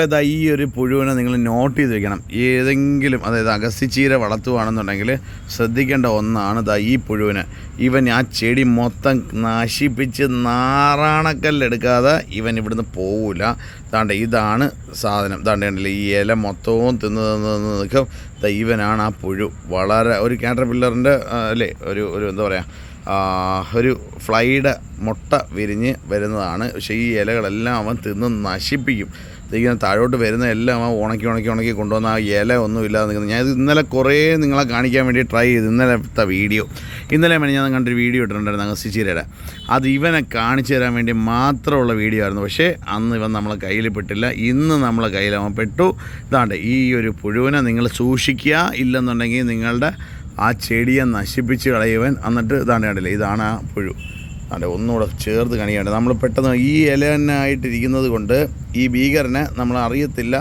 ഇതാ ഈ ഒരു പുഴുവിനെ നിങ്ങൾ നോട്ട് ചെയ്ത് വെക്കണം ഏതെങ്കിലും അതായത് അഗസ്തിച്ചീര വളർത്തുവാണെന്നുണ്ടെങ്കിൽ ശ്രദ്ധിക്കേണ്ട ഒന്നാണ് ദാ ഈ പുഴുവിന്. ഇവൻ ആ ചെടി മൊത്തം നശിപ്പിച്ച് നാറാണക്കല്ലെടുക്കാതെ ഇവൻ ഇവിടുന്ന് പോവില്ല താണ്ട ഇതാണ് സാധനം. താണ്ട കണ്ടില്ലേ? ഈ ഇല മൊത്തവും തിന്ന് തിന്ന് നിൽക്കും ഇവനാണ് ആ പുഴു. വളരെ ഒരു കാറ്റർ പില്ലറിന്റെ അല്ലേ? ഒരു ഒരു എന്താ പറയുക ഒരു ഫ്ലൈയുടെ മുട്ട വിരിഞ്ഞ് വരുന്നതാണ്. പക്ഷേ ഈ ഇലകളെല്ലാം അവൻ തിന്ന് നശിപ്പിക്കും. ഇങ്ങനെ താഴോട്ട് വരുന്ന എല്ലാം ആ ഉണക്കി ഉണക്കി ഉണക്കി കൊണ്ടുവന്ന ആ ഇല ഒന്നും നിൽക്കുന്നത് ഞാൻ ഇത് ഇന്നലെ കുറേ നിങ്ങളെ കാണിക്കാൻ വേണ്ടി ട്രൈ ചെയ്തു ഇന്നലത്തെ വീഡിയോ ഇന്നലെ വേണമെങ്കിൽ ഞാൻ കണ്ടൊരു വീഡിയോ ഇട്ടിട്ടുണ്ടായിരുന്നു അഗസ്തിച്ചീരയുടെ അത് ഇവനെ കാണിച്ചു തരാൻ വേണ്ടി മാത്രമുള്ള വീഡിയോ ആയിരുന്നു. പക്ഷേ അന്ന് ഇവൻ നമ്മളെ കയ്യിൽ പെട്ടില്ല. ഇന്ന് നമ്മളെ കയ്യിൽ അവൻ പെട്ടു. ഇതാണ്ട് ഈ ഒരു പുഴുവിനെ നിങ്ങൾ സൂക്ഷിക്കുക. ഇല്ലെന്നുണ്ടെങ്കിൽ നിങ്ങളുടെ ആ ചെടിയെ നശിപ്പിച്ച് കളയുവൻ. എന്നിട്ട് ഇതാണ്ട് കണ്ടില്ലേ ഇതാണ് ആ പുഴു. അതെ ഒന്നുകൂടെ ചേർത്ത് കണിയാണ് നമ്മൾ പെട്ടെന്ന് ഈ ഇല തന്നെ ആയിട്ടിരിക്കുന്നത് കൊണ്ട് ഈ ഭീകരനെ നമ്മൾ അറിയത്തില്ല.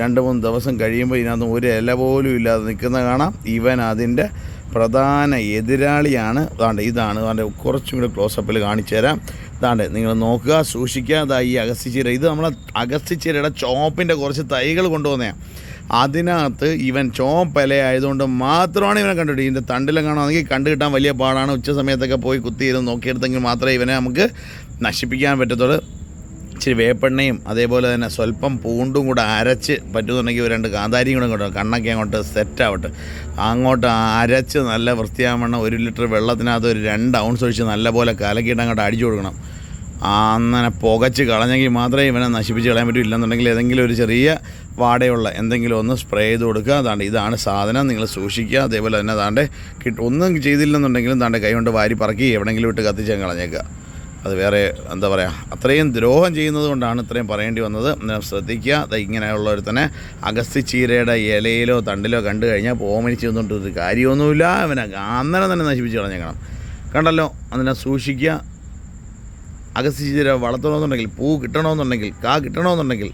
രണ്ട് മൂന്ന് ദിവസം കഴിയുമ്പോൾ ഇതിനകത്ത് ഒരു ഇല പോലും ഇല്ലാതെ നിൽക്കുന്ന കാണാം. ഇവൻ അതിന്റെ പ്രധാന എതിരാളിയാണ്. അതാണ്ട് ഇതാണ് അതാണ്ട് കുറച്ചും കൂടെ ക്ലോസപ്പിൽ കാണിച്ചു തരാം. അതാണ്ട് നിങ്ങൾ നോക്കുക സൂക്ഷിക്കുക. അതാ ഈ അഗസ്തിച്ചീര ഇത് നമ്മളെ അഗസ്തിച്ചീരയുടെ ചോപ്പിന്റെ കുറച്ച് തൈകൾ കൊണ്ടുവന്നതാണ് അതിനകത്ത് ഇവൻ ചോപ്പല ആയതുകൊണ്ട് മാത്രമാണ് ഇവനെ കണ്ടിട്ട് ഇതിന്റെ തണ്ടിലും കാണുകയാണെങ്കിൽ കണ്ടു കിട്ടാൻ വലിയ പാടാണ്. ഉച്ച സമയത്തൊക്കെ പോയി കുത്തിയിരുന്ന് നോക്കിയെടുത്തെങ്കിൽ മാത്രമേ ഇവനെ നമുക്ക് നശിപ്പിക്കാൻ പറ്റത്തുള്ളൂ. ഇച്ചിരി വേപ്പെണ്ണയും അതേപോലെ തന്നെ സ്വല്പം പൂണ്ടും കൂടെ അരച്ച് പറ്റുന്നുണ്ടെങ്കിൽ രണ്ട് കാന്താരിയും കൂടെ കൊണ്ടു കണ്ണൊക്കെ അങ്ങോട്ട് സെറ്റ് ആവട്ടെ. അങ്ങോട്ട് അരച്ച് നല്ല വൃത്തിയാവണ്ണം ഒരു ലിറ്റർ വെള്ളത്തിനകത്ത് ഒരു രണ്ട് ഔൺസ് ഒഴിച്ച് നല്ലപോലെ കലക്കിയിട്ട് അങ്ങോട്ട് അടിച്ചു കൊടുക്കണം. അങ്ങനെ പുകച്ച് കളഞ്ഞെങ്കിൽ മാത്രമേ ഇവനെ നശിപ്പിച്ച് കളയാൻ പറ്റൂ. ഇല്ലെന്നുണ്ടെങ്കിൽ ഏതെങ്കിലും ഒരു ചെറിയ വാടയുള്ള എന്തെങ്കിലും ഒന്ന് സ്പ്രേ ചെയ്ത് കൊടുക്കുക. അതാണ്ട് ഇതാണ് സാധനം. നിങ്ങൾ സൂക്ഷിക്കുക. അതേപോലെ തന്നെ അതാണ്ട് കിട്ടും ഒന്നും ചെയ്തില്ലെന്നുണ്ടെങ്കിലും താണ്ട് കൈ കൊണ്ട് വാരി പറക്കി എവിടെയെങ്കിലും ഇട്ട് കത്തിച്ച് കളഞ്ഞേക്കുക. അത് വേറെ എന്താ പറയുക അത്രയും ദ്രോഹം ചെയ്യുന്നത് കൊണ്ടാണ് ഇത്രയും പറയേണ്ടി വന്നത്. ശ്രദ്ധിക്കുക. അത് ഇങ്ങനെയുള്ള തന്നെ അഗസ്തി ചീരയുടെ ഇലയിലോ തണ്ടിലോ കണ്ടു കഴിഞ്ഞാൽ പോമനിച്ച് നിന്നിട്ട് ഒരു കാര്യമൊന്നുമില്ല. അവനെ അന്നേരം തന്നെ നശിപ്പിച്ച് കളഞ്ഞേക്കണം. കണ്ടല്ലോ? അതിനെ സൂക്ഷിക്കുക. അഗസ്തി ചീര വളർത്തണമെന്നുണ്ടെങ്കിൽ പൂ കിട്ടണമെന്നുണ്ടെങ്കിൽ കാ കിട്ടണമെന്നുണ്ടെങ്കിൽ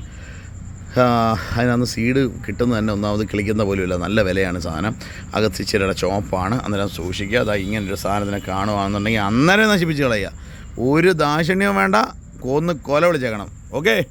അതിനകത്ത് സീഡ് കിട്ടുന്ന തന്നെ ഒന്നാമത് കിളിക്കുന്ന പോലുമില്ല. നല്ല വിലയാണ് സാധനം. അകത്തിച്ചിരയുടെ ചീരയുടെ ചോപ്പാണ് അന്നേരം സൂക്ഷിക്കുക. അതാ ഇങ്ങനൊരു സാധനത്തിനെ കാണുകയാണെന്നുണ്ടെങ്കിൽ അന്നേരം നശിപ്പിച്ച് കളയുക. ഒരു ദാക്ഷിണ്യവും വേണ്ട. കൊന്ന് കൊല വിളിച്ചേക്കണം. ഓക്കേ?